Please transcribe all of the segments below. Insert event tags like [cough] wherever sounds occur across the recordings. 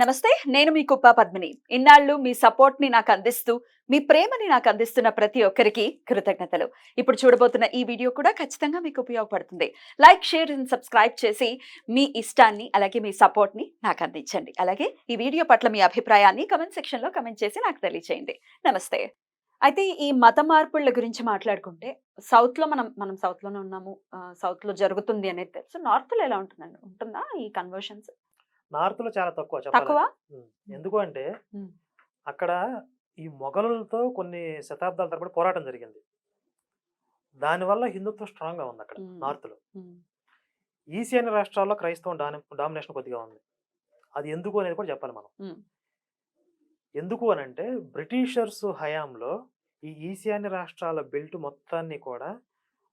నమస్తే నేను మీ కుప్ప పద్మిని. ఇన్నాళ్ళు మీ సపోర్ట్ని నాకు అందిస్తూ మీ ప్రేమని నాకు అందిస్తున్న ప్రతి ఒక్కరికి కృతజ్ఞతలు. ఇప్పుడు చూడబోతున్న ఈ వీడియో కూడా ఖచ్చితంగా మీకు ఉపయోగపడుతుంది. లైక్ షేర్ అండ్ సబ్స్క్రైబ్ చేసి మీ ఇష్టాన్ని అలాగే మీ సపోర్ట్ని నాకు అందించండి. అలాగే ఈ వీడియో పట్ల మీ అభిప్రాయాన్ని కమెంట్ సెక్షన్లో కమెంట్ చేసి నాకు తెలియచేయండి. నమస్తే. అయితే ఈ మత మార్పుల గురించి మాట్లాడుకుంటే సౌత్లో మనం మనం సౌత్లోనే ఉన్నాము సౌత్లో జరుగుతుంది అనేది తెలుసు. నార్త్లో ఎలా ఉంటుందండి? ఉంటుందా ఈ కన్వర్షన్స్? నార్త్లో చాలా తక్కువ తక్కువ. ఎందుకు అంటే. అక్కడ ఈ మొఘలులతో కొన్ని శతాబ్దాల తరబడి పోరాటం జరిగింది దానివల్ల హిందుత్వం స్ట్రాంగ్గా ఉంది అక్కడ. నార్త్లో. ఈశాన్య రాష్ట్రాల్లో క్రైస్తవం డామినేషన్ కొద్దిగా ఉంది అది ఎందుకు అనేది కూడా చెప్పాలి మనం. ఎందుకు అని అంటే బ్రిటిషర్స్ హయాంలో ఈ ఈశాన్య రాష్ట్రాల బెల్ట్ మొత్తాన్ని కూడా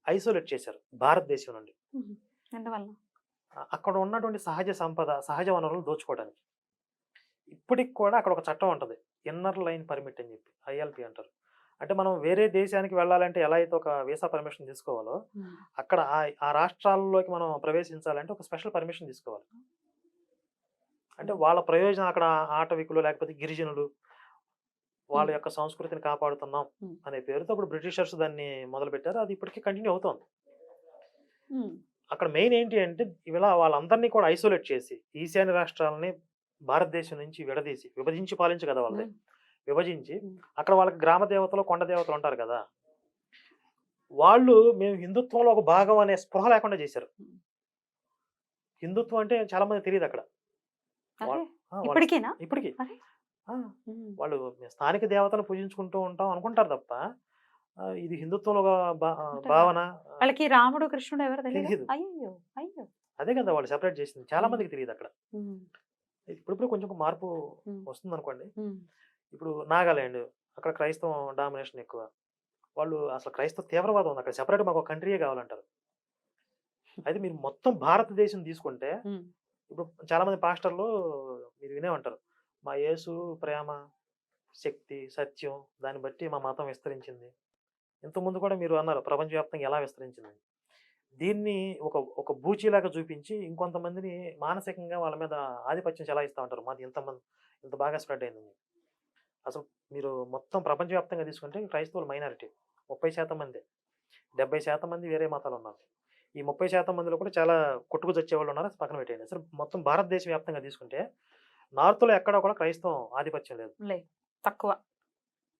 ఐసోలేట్ చేశారు భారతదేశం నుండి అక్కడ ఉన్నటువంటి సహజ సంపద సహజ వనరులు దోచుకోవడానికి ఇప్పటికి కూడా అక్కడ ఒక చట్టం ఉంటుంది ఇన్నర్ లైన్ పర్మిట్ అని చెప్పి ఐఎల్పి అంటారు అంటే మనం వేరే దేశానికి వెళ్ళాలంటే ఎలా అయితే ఒక వీసా పర్మిషన్ తీసుకోవాలో. అక్కడ ఆ ఆ రాష్ట్రాల్లోకి మనం ప్రవేశించాలంటే ఒక స్పెషల్ పర్మిషన్ తీసుకోవాలి అంటే వాళ్ళ ప్రయోజనం అక్కడ ఆటవికులు లేకపోతే గిరిజనులు వాళ్ళ. యొక్క సంస్కృతిని కాపాడుతున్నాం. అనే పేరుతో ఇప్పుడు బ్రిటిషర్స్ దాన్ని మొదలు పెట్టారు అది ఇప్పటికీ కంటిన్యూ అవుతోంది. అక్కడ మెయిన్ ఏంటి అంటే ఇలా వాళ్ళందరినీ కూడా ఐసోలేట్ చేసి ఈశాన్య రాష్ట్రాలని భారతదేశం నుంచి విడదీసి విభజించి పాలించు కదా వాళ్ళది ఉమ్. విభజించి. అక్కడ వాళ్ళకి గ్రామ దేవతలు కొండ దేవతలు ఉంటారు కదా వాళ్ళు మేము హిందుత్వంలో ఒక భాగం అనే స్పృహ లేకుండా చేశారు. హిందుత్వం అంటే చాలా మంది తెలియదు అక్కడ ఇప్పటికి. వాళ్ళు స్థానిక దేవతలు పూజించుకుంటూ ఉంటాం అనుకుంటారు తప్ప ఇది హిందుత్వంలో? భావన వాళ్ళకి రాముడు కృష్ణుడు ఎవరు తెలియదు. అయ్యో అయ్యో అదే కదా వాళ్ళు సెపరేట్ చేసింది చాలా. మందికి తెలియదు అక్కడ. ఇప్పుడిప్పుడు కొంచెం మార్పు. వస్తుంది అనుకోండి. ఇప్పుడు నాగాలాండ్ అక్కడ క్రైస్తవం డామినేషన్ ఎక్కువ వాళ్ళు అసలు క్రైస్తవ తీవ్రవాదం ఉంది అక్కడ సెపరేట్ మాకు ఒక కంట్రీయే కావాలంటారు అయితే మీరు మొత్తం భారతదేశం తీసుకుంటే. ఇప్పుడు చాలా మంది పాస్టర్లు మీరు వినే ఉంటారు మా యేసు ప్రేమ శక్తి సత్యం దాన్ని బట్టి మా మతం విస్తరించింది ఇంతకుముందు కూడా మీరు అన్నారు ప్రపంచవ్యాప్తంగా ఎలా విస్తరించింది దీన్ని ఒక ఒక బూచీలాగా చూపించి ఇంకొంతమందిని మానసికంగా వాళ్ళ మీద ఆధిపత్యం చెలాయిస్తూ ఉంటారు. మాది ఇంతమంది ఇంత బాగా స్ప్రెడ్ అయింది అసలు మీరు మొత్తం ప్రపంచవ్యాప్తంగా తీసుకుంటే క్రైస్తవులు మైనారిటీ ముప్పై శాతం మంది. డెబ్బై శాతం మంది వేరే మతాలు ఉన్నారు ఈ ముప్పై శాతం మందిలో కూడా చాలా కొట్టుకు చచ్చేవాళ్ళు ఉన్నారు పక్కన పెట్టేయండి. అసలు మొత్తం భారతదేశ వ్యాప్తంగా తీసుకుంటే నార్త్లో ఎక్కడా కూడా క్రైస్తవం ఆధిపత్యం లేదు. తక్కువ.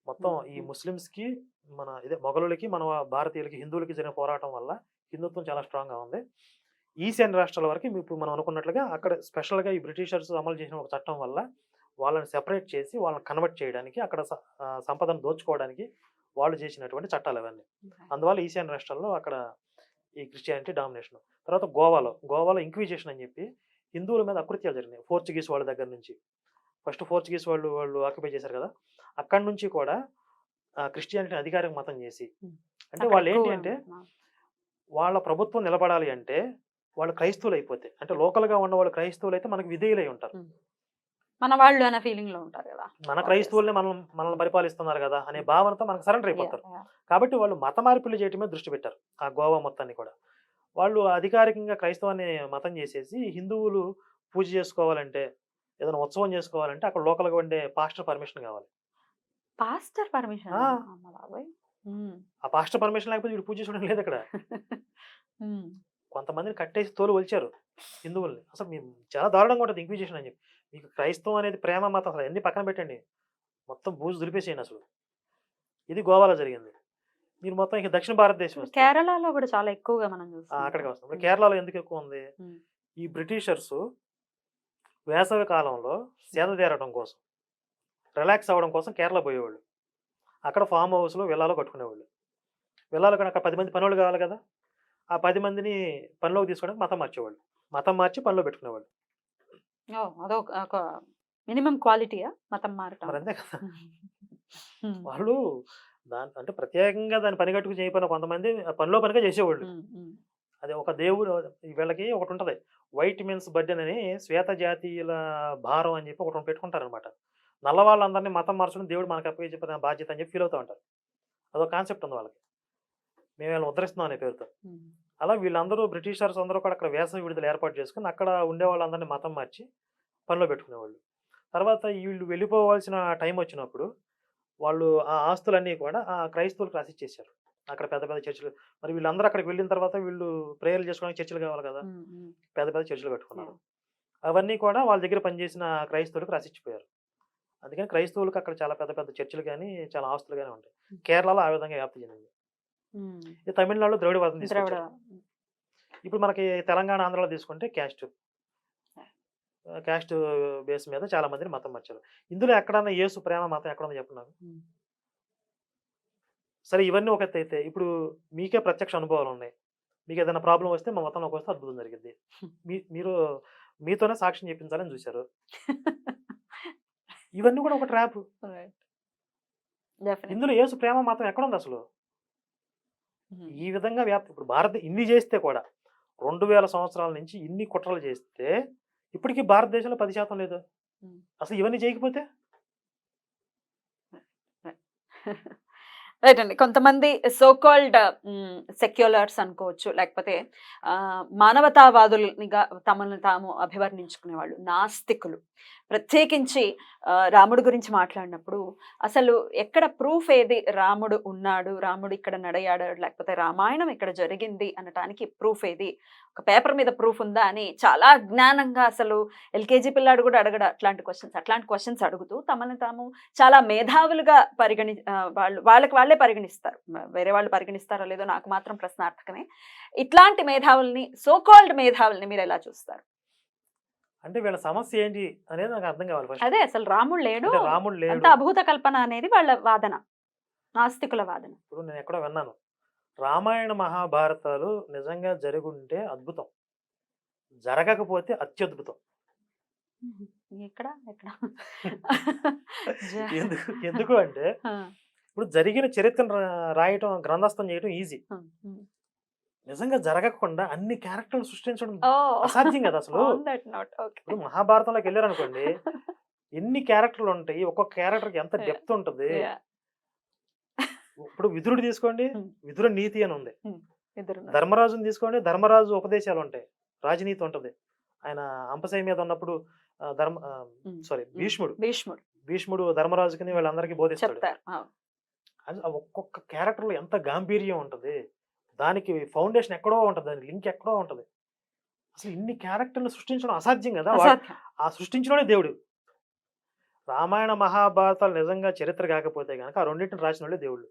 మొత్తం. ఈ ముస్లిమ్స్కి మన ఇదే మొఘలులకి మన భారతీయులకి హిందువులకి జరిగిన పోరాటం వల్ల హిందుత్వం చాలా స్ట్రాంగ్గా ఉంది. ఈశాన్య రాష్ట్రాల వరకు ఇప్పుడు మనం అనుకున్నట్లుగా అక్కడ స్పెషల్గా ఈ బ్రిటిషర్స్ అమలు చేసిన ఒక చట్టం వల్ల వాళ్ళని సెపరేట్ చేసి వాళ్ళని కన్వర్ట్ చేయడానికి అక్కడ సంపదను దోచుకోవడానికి వాళ్ళు చేసినటువంటి చట్టాలు అవన్నీ అందువల్ల ఈశాన్య రాష్ట్రాల్లో అక్కడ ఈ క్రిస్టియానిటీ డామినేషన్. తర్వాత గోవాలో గోవాలో ఇంక్విజేషన్ అని చెప్పి హిందువుల మీద అకృత్యాలు జరిగినాయి. పోర్చుగీస్ వాళ్ళ దగ్గర నుంచి. ఫస్ట్ పోర్చుగీస్ వాళ్ళు వాళ్ళు ఆక్యుపై చేశారు కదా! అక్కడి నుంచి కూడా క్రిస్టియానిటీని అధికారిక మతం చేసి. అంటే వాళ్ళు ఏంటి అంటే. వాళ్ళ ప్రభుత్వం నిలబడాలి అంటే వాళ్ళు క్రైస్తవులు అయిపోతే అంటే లోకల్గా ఉన్న వాళ్ళు క్రైస్తవులు అయితే మనకు విధేయులై ఉంటారు. మన వాళ్ళు అనే ఫీలింగ్లో ఉంటారు కదా మన క్రైస్తవుల్ని మనం మనల్ని పరిపాలిస్తున్నారు కదా అనే భావనతో మనకు సరెండర్ అయిపోతారు. కాబట్టి వాళ్ళు మత మార్పులు చేయటం మీద దృష్టి పెట్టారు ఆ గోవా మొత్తాన్ని కూడా. వాళ్ళు అధికారికంగా క్రైస్తవాన్ని మతం చేసేసి హిందువులు పూజ చేసుకోవాలంటే ఏదైనా ఉత్సవం చేసుకోవాలంటే అక్కడ లోకల్గా ఉండే పాస్టర్ పర్మిషన్ కావాలి. పాస్టర్ పర్మిషన్ ఆ. అమ్మ బాబోయ్? ఉమ్. ఆ పాస్టర్ పర్మిషన్ లేకపోతే వీడు పూజ చేసుకోవడం లేదు అక్కడ ఉమ్. [laughs] కొంతమందిని కట్టేసి తోలు ఒలిచారు హిందువుల్ని. అసలు మేము చాలా దారుణంగా ఉంటుంది ఇంక్విజేషన్ అని చెప్పి. మీకు క్రైస్తవం అనేది ప్రేమ మతం అసలు అన్ని పక్కన పెట్టండి. మొత్తం బూజు దులిపేసేయండి అసలు. ఇది గోవాలో జరిగింది. మీరు మొత్తం ఇక దక్షిణ భారతదేశం వస్తే కేరళలో కూడా చాలా ఎక్కువగా మనం ఆ, చూస్తాం అక్కడికి వస్తాం. ఇప్పుడు. కేరళలో ఎందుకు ఎక్కువ ఉంది? ఉమ్. ఈ బ్రిటిషర్స్ వేసవి కాలంలో సేద తీరడం కోసం రిలాక్స్ అవ్వడం కోసం కేరళ పోయేవాళ్ళు. అక్కడ ఫామ్ హౌస్లో విల్లాలో కట్టుకునేవాళ్ళు. విల్లాలో కూడా అక్కడ పది మంది పనులు కావాలి కదా! ఆ పది మందిని పనిలోకి తీసుకోవడానికి మతం మార్చేవాళ్ళు. మతం మార్చి పనిలో పెట్టుకునేవాళ్ళు. మినిమం క్వాలిటీయా? మతం మారటం. మరి అంతే కదా. వాళ్ళు దాని అంటే ప్రత్యేకంగా దాని పని కట్టుకు చేయకపోయిన కొంతమంది పనిలో పనిగా చేసేవాళ్ళు. అది ఒక దేవుడు వీళ్ళకి ఒకటి ఉంటది వైట్ మెన్స్ బర్డెన్ అని శ్వేత జాతీయుల భారం అని చెప్పి ఒకటి పెట్టుకుంటారు అనమాట నల్ల వాళ్ళందరినీ మతం మార్చడం దేవుడు మనకు అప్పగి చెప్పిన బాధ్యత అని చెప్పి ఫీల్ అవుతూ ఉంటారు. అదొక కాన్సెప్ట్ ఉంది వాళ్ళకి. మేము వీళ్ళని ఉద్ధరిస్తున్నాం అనే పేరుతో. అలా వీళ్ళందరూ బ్రిటిషర్స్ అందరూ కూడా అక్కడ వేసవి విడుదల ఏర్పాటు చేసుకుని అక్కడ ఉండే వాళ్ళందరినీ మతం మార్చి పనిలో పెట్టుకునేవాళ్ళు. తర్వాత వీళ్ళు వెళ్ళిపోవాల్సిన టైం వచ్చినప్పుడు వాళ్ళు ఆ ఆస్తులన్నీ కూడా ఆ క్రైస్తవులకు రాసిచ్చేసారు అక్కడ పెద్ద పెద్ద చర్చిలు మరి వీళ్ళందరూ అక్కడికి వెళ్ళిన తర్వాత వీళ్ళు ప్రేయర్లు చేసుకోవడానికి చర్చిలు కావాలి కదా. పెద్ద పెద్ద చర్చిలు కట్టుకున్నారు. అవన్నీ కూడా వాళ్ళ దగ్గర పనిచేసిన క్రైస్తవులకు రాసిచ్చిపోయారు అందుకని క్రైస్తవులకు అక్కడ చాలా పెద్ద పెద్ద చర్చిలు కానీ చాలా ఆస్తులు కానీ ఉంటాయి కేరళలో ఆ విధంగా వ్యాప్తి చెందింది. తమిళనాడులో ద్రవిడవాదం ద్రవిడ తీసుకొచ్చారు. ఇప్పుడు మనకి తెలంగాణ ఆంధ్రాలో తీసుకుంటే క్యాస్ట్. క్యాస్ట్ బేస్ మీద చాలా మందిని మతం మార్చారు. ఇందులో ఎక్కడన్నా యేసు ప్రేమ మతం ఎక్కడుందో చెప్పండి ఉమ్. సరే ఇవన్నీ ఒక అయితే ఇప్పుడు మీకే ప్రత్యక్ష అనుభవాలు ఉన్నాయి. మీకు ఏదైనా ప్రాబ్లం వస్తే మా మతంలోకి వస్తే అద్భుతం జరిగింది మీ మీరు మీతోనే సాక్ష్యం చెప్పించాలని చూశారు. [laughs] ఇవన్నీ కూడా ఒక ట్రాప్. ఇందులో యేసు ప్రేమ మాత్రం ఎక్కడుంది అసలు? ఉమ్. ఈ విధంగా వ్యాప్తి ఇప్పుడు భారత ఇన్ని చేస్తే కూడా రెండు వేల సంవత్సరాల నుంచి ఇన్ని కుట్రలు చేస్తే ఇప్పటికీ భారతదేశంలో పది శాతం లేదు. అసలు ఇవన్నీ చేయకపోతే? రైట్ అండి. కొంతమంది సోకాల్డ్ సెక్యులర్స్ అనుకోవచ్చు లేకపోతే ఆ, మానవతావాదులుగా తమను తాము అభివర్ణించుకునే వాళ్ళు నాస్తికులు. ప్రత్యేకించి రాముడు గురించి మాట్లాడినప్పుడు అసలు ఎక్కడ ప్రూఫ్ ఏది రాముడు ఉన్నాడు రాముడు ఇక్కడ నడయాడాడు లేకపోతే రామాయణం ఇక్కడ జరిగింది అనటానికి ప్రూఫ్ ఏది? ఒక పేపర్ మీద ప్రూఫ్ ఉందా అని చాలా అజ్ఞానంగా అసలు ఎల్కేజీ పిల్లాడు కూడా అడగడు అట్లాంటి క్వశ్చన్స్ అట్లాంటి క్వశ్చన్స్ అడుగుతూ తమను తాము చాలా మేధావులుగా పరిగణి వాళ్ళు వాళ్ళకి వాళ్ళే పరిగణిస్తారు. వేరే వాళ్ళు పరిగణిస్తారో లేదో నాకు మాత్రం ప్రశ్నార్థకమే. ఇట్లాంటి మేధావుల్ని సోకాల్డ్ మేధావుల్ని మీరు ఎలా చూస్తారు? అంటే వీళ్ళ సమస్య ఏంటి అనేది నాకు అర్థం కావాలి అదే అసలు రాముడు లేడు. రాముడు లేడు. అంత అభూత కల్పన అనేది వాళ్ళ వాదన నాస్తికుల వాదన. ఇప్పుడు నేను ఎక్కడో విన్నాను. రామాయణ మహాభారతాలు నిజంగా జరుగుంటే అద్భుతం. జరగకపోతే అత్యద్భుతం. ఎక్కడ? ఎక్కడ? [laughs] ఎందుకు ఎందుకు [laughs] అంటే ఇప్పుడు జరిగిన చరిత్రను రాయటం గ్రంథస్థం చేయటం ఈజీ. నిజంగా జరగకుండా అన్ని క్యారెక్టర్లు సృష్టించడం అసాధ్యం కదా అసలు. [laughs] ఇప్పుడు మహాభారతంలోకి వెళ్ళారు అనుకోండి [laughs] ఎన్ని క్యారెక్టర్లు ఉంటాయి ఒక్కొక్క క్యారెక్టర్కి ఎంత. డెప్త్ ఉంటుంది? ఇప్పుడు విదురుడు తీసుకోండి Hmm. విదుర నీతి అని ఉంది. ఉన్నారు. ధర్మరాజుని తీసుకోండి ధర్మరాజు ఉపదేశాలు ఉంటాయి రాజనీతి ఉంటది. ఆయన అంపశయ మీద ఉన్నప్పుడు ధర్మ సారీ ఉమ్. భీష్ముడు. భీష్ముడు. భీష్ముడు ధర్మరాజుకి వీళ్ళందరికీ బోధిస్తాడు. ఆ ఒక్కొక్క క్యారెక్టర్లో ఎంత గాంభీర్యం ఉంటది? దానికి ఫౌండేషన్ ఎక్కడో ఉంటది. దాని లింక్ ఎక్కడో ఉంటది. అసలు ఇన్ని క్యారెక్టర్లు సృష్టించడం అసాధ్యం కదా. ఆ సృష్టించడమే దేవుడు. రామాయణ మహాభారతాలు నిజంగా చరిత్ర కాకపోతే గనక ఆ రెండింటిని రాసిన వాళ్ళే దేవుళ్ళు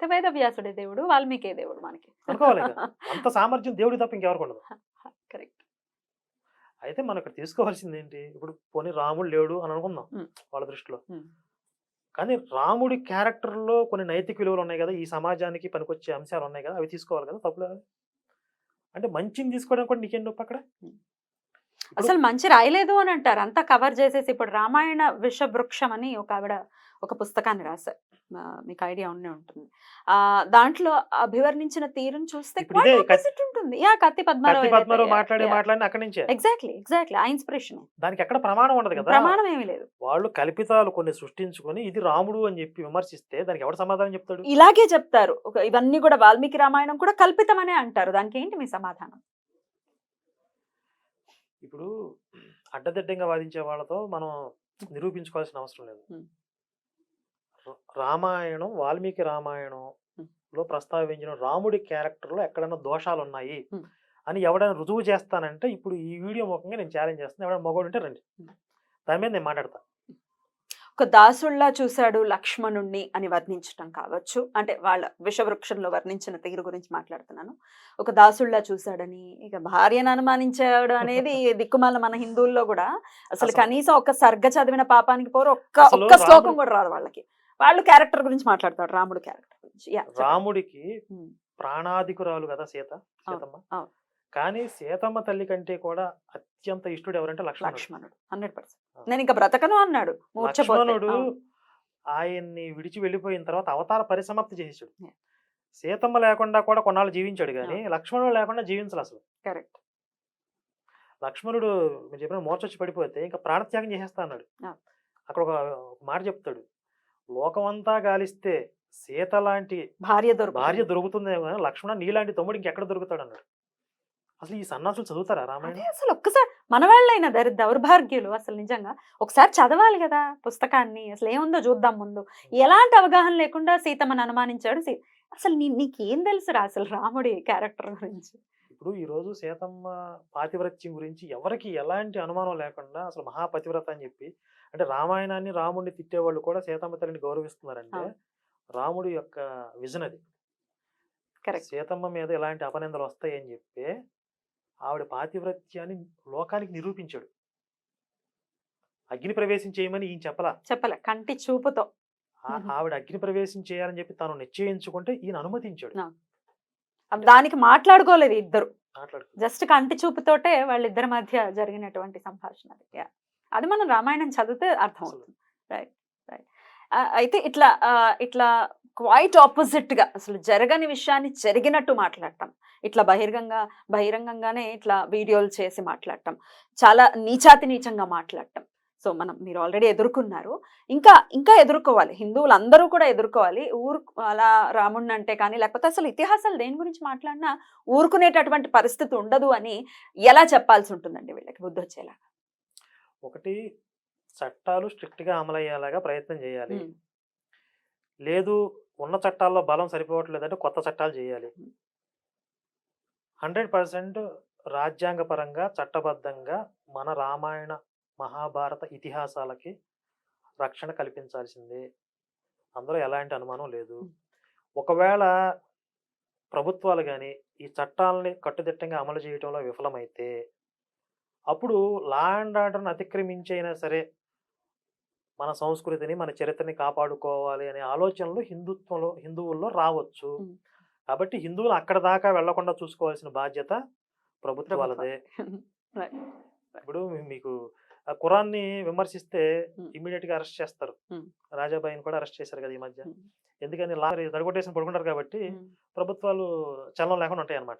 వేద వ్యాసుడే దేవుడు వాల్మీకి దేవుడు మనకి. అనుకోవాలి. [laughs] అంత సామర్థ్యం దేవుడి తప్ప ఇంకెవరికి ఉండదు. కరెక్ట్. అయితే మనం ఇక్కడ తీసుకోవాల్సింది ఏంటి ఇప్పుడు పోనీ రాముడు లేడు అని అనుకుందాం. వాళ్ళ దృష్టిలో. కానీ రాముడి క్యారెక్టర్లో కొన్ని నైతిక విలువలు ఉన్నాయి కదా! ఈ సమాజానికి పనికొచ్చే అంశాలు ఉన్నాయి కదా! అవి తీసుకోవాలి కదా తప్పులేదు అంటే మంచిని తీసుకోవడం కూడా నీకేం నొప్పి అక్కడ? అసలు మంచి రాయలేదు అని అంటారు. అంతా కవర్ చేసేసి ఇప్పుడు రామాయణ విషవృక్షం అని ఒక ఆవిడ ఒక పుస్తకాన్ని రాశారు. మీకు ఐడియా ఉండే ఉంటుంది. ఆ దాంట్లో అభివర్ణించిన తీరును చూస్తే ఉంటుంది. యా కత్తి పద్మారావు మాట్లాడి మాట్లాడిన అక్కడి నుంచే. ఎగ్జాక్ట్లీ ఎగ్జాక్ట్లీ ఆ ఇన్స్పిరేషన్ దానికి ఎక్కడ ప్రమాణం ఉండదు కదా. ప్రమాణం ఏమీ లేదు. వాళ్ళు కల్పితాలు కొన్ని సృష్టించుకొని ఇది రాముడు అని చెప్పి విమర్శిస్తే దానికి ఎవడు సమాధానం చెప్తాడు? ఇలాగే చెప్తారు. ఇవన్నీ కూడా వాల్మీకి రామాయణం కూడా కల్పితమనే అంటారు. దానికి ఏంటి మీ సమాధానం? ఇప్పుడు అడ్డదిడ్డంగా వాదించే వాళ్ళతో మనం నిరూపించుకోవాల్సిన అవసరం లేదు. రామాయణం వాల్మీకి రామాయణం. లో ప్రస్తావించిన రాముడి క్యారెక్టర్లో ఎక్కడైనా దోషాలు ఉన్నాయి. అని ఎవడైనా రుజువు చేస్తానంటే ఇప్పుడు ఈ వీడియో ముఖంగా నేను ఛాలెంజ్ చేస్తాను ఎవడైనా మగవాడు ఉంటే రండి. దాని మీద నేను మాట్లాడతా ఒక దాసుల్లా చూశాడు లక్ష్మణుణ్ణి అని వర్ణించటం కావచ్చు అంటే వాళ్ళ విషవృక్షంలో వర్ణించిన తీరు గురించి మాట్లాడుతున్నాను ఒక దాసుల్లా చూశాడని ఇక భార్యను అనుమానించాడు అనేది [laughs] దిక్కుమాల మన హిందువుల్లో కూడా అసలు కనీసం ఒక సర్గ చదివిన పాపానికి పోరు ఒక్క ఒక్క శ్లోకం కూడా రాదు వాళ్ళకి వాళ్ళు క్యారెక్టర్ గురించి మాట్లాడతాడు రాముడు క్యారెక్టర్ గురించి. రాముడికి ప్రాణాధికురాలు కదా సీత సీతమ్మ. కానీ సీతమ్మ తల్లి కంటే కూడా అత్యంత ఇష్టడు ఎవరంటే లక్ష్మణుడు లక్ష్మణుడు హండ్రెడ్ పర్సెంట్. నేను ఇంకా బ్రతకను అన్నాడు లక్ష్మణుడు. ఆయన్ని విడిచి వెళ్ళిపోయిన తర్వాత అవతార పరిసమాప్తి చేసేసాడు. సీతమ్మ లేకుండా కూడా కొన్నాళ్ళు జీవించాడు కానీ లక్ష్మణుడు లేకుండా జీవించాలి అసలు కరెక్ట్ లక్ష్మణుడు మీరు చెప్పిన మోర్చొచ్చి పడిపోతే ఇంకా ప్రాణత్యాగం చేసేస్తా అన్నాడు. అక్కడ ఒక మాట చెప్తాడు లోకమంతా గాలిస్తే సీత లాంటి భార్య దొరుకు భార్య దొరుకుతుందేమో కానీ లక్ష్మణ నీలాంటి తమ్ముడు ఇంకెక్కడ దొరుకుతాడు అన్నాడు అసలు ఈ సన్నాసులు చదువుతారా రామాయణం? అసలు ఒక్కసారి మన వాళ్ళైన దరి దౌర్భాగ్యులు అసలు నిజంగా. ఒకసారి చదవాలి కదా పుస్తకాన్ని అసలు ఏముందో చూద్దాం ముందు. ఎలాంటి అవగాహన లేకుండా సీతమ్మని అనుమానించాడు అసలు నీ నీకేం తెలుసురా అసలు రాముడి క్యారెక్టర్ గురించి? ఇప్పుడు ఈ రోజు సీతమ్మ పాతివ్రత్యం గురించి ఎవరికి ఎలాంటి అనుమానం లేకుండా అసలు మహాపతివ్రత అని చెప్పి అంటే రామాయణాన్ని రాముడిని తిట్టేవాళ్ళు కూడా సీతమ్మ తల్లిని గౌరవిస్తున్నారంటే. రాముడి యొక్క విజన్ అది సీతమ్మ మీద ఎలాంటి అపనిందలు వస్తాయని చెప్పి ఆవిడ పాతివ్రత్యాన్ని లోకానికి నిరూపించాడు అగ్ని ప్రవేశం చేయమని ఈయన చెప్పలా చెప్పలే కంటి చూపుతో. ఆవిడ అగ్ని ప్రవేశం చేయాలని చెప్పి తాను నిశ్చయించుకుంటే ఈయన అనుమతించాడు. దానికి మాట్లాడుకోలేదు ఇద్దరు. జస్ట్ కంటి చూపుతోటే వాళ్ళిద్దరి మధ్య జరిగినటువంటి సంభాషణ అది. మనం రామాయణం చదివితే అర్థమవుతుంది. Right right. అయితే ఇట్లా ఇట్లా క్వైట్ ఆపోజిట్గా అసలు జరగని విషయాన్ని జరిగినట్టు మాట్లాడటం ఇట్లా బహిరంగంగా బహిరంగంగానే ఇట్లా వీడియోలు చేసి మాట్లాడటం చాలా నీచాతి నీచంగా మాట్లాడటం సో మనం మీరు ఆల్రెడీ ఎదుర్కొన్నారు. ఇంకా ఇంకా ఎదుర్కోవాలి. హిందువులు అందరూ కూడా ఎదుర్కోవాలి. ఊరు అలా రాముడిని అంటే కానీ లేకపోతే అసలు ఇతిహాసాలు దేని గురించి మాట్లాడినా ఊరుకునేటటువంటి పరిస్థితి ఉండదు అని ఎలా చెప్పాల్సి ఉంటుందండి వీళ్ళకి బుద్ధి వచ్చేలా ఒకటి చట్టాలు స్ట్రిక్ట్గా అమలయ్యేలాగా ప్రయత్నం చేయాలి. లేదు ఉన్న చట్టాల్లో బలం సరిపోవట్లేదంటే కొత్త చట్టాలు చేయాలి. హండ్రెడ్ పర్సెంట్ రాజ్యాంగపరంగా చట్టబద్ధంగా మన రామాయణ మహాభారత ఇతిహాసాలకి రక్షణ కల్పించాల్సిందే అందులో ఎలాంటి అనుమానం లేదు. ఒకవేళ ప్రభుత్వాలు కానీ ఈ చట్టాలని కట్టుదిట్టంగా అమలు చేయడంలో విఫలమైతే అప్పుడు లా అండ్ ఆర్డర్ని అతిక్రమించైనా సరే మన సంస్కృతిని మన చరిత్రని కాపాడుకోవాలి అనే ఆలోచనలు హిందుత్వంలో హిందువుల్లో రావచ్చు. కాబట్టి హిందువులు అక్కడ దాకా వెళ్ళకుండా చూసుకోవాల్సిన బాధ్యత ప్రభుత్వాలదే. [laughs] ఇప్పుడు మీకు ఆ ఖురాన్ని విమర్శిస్తే. ఇమీడియట్గా అరెస్ట్ చేస్తారు. రాజాబాయిని కూడా అరెస్ట్ చేశారు కదా ఈ మధ్య. ఎందుకని లా దడగొట్టేసి పడుకుంటారు కాబట్టి. ప్రభుత్వాలు చలనం లేకుండా ఉంటాయి అన్నమాట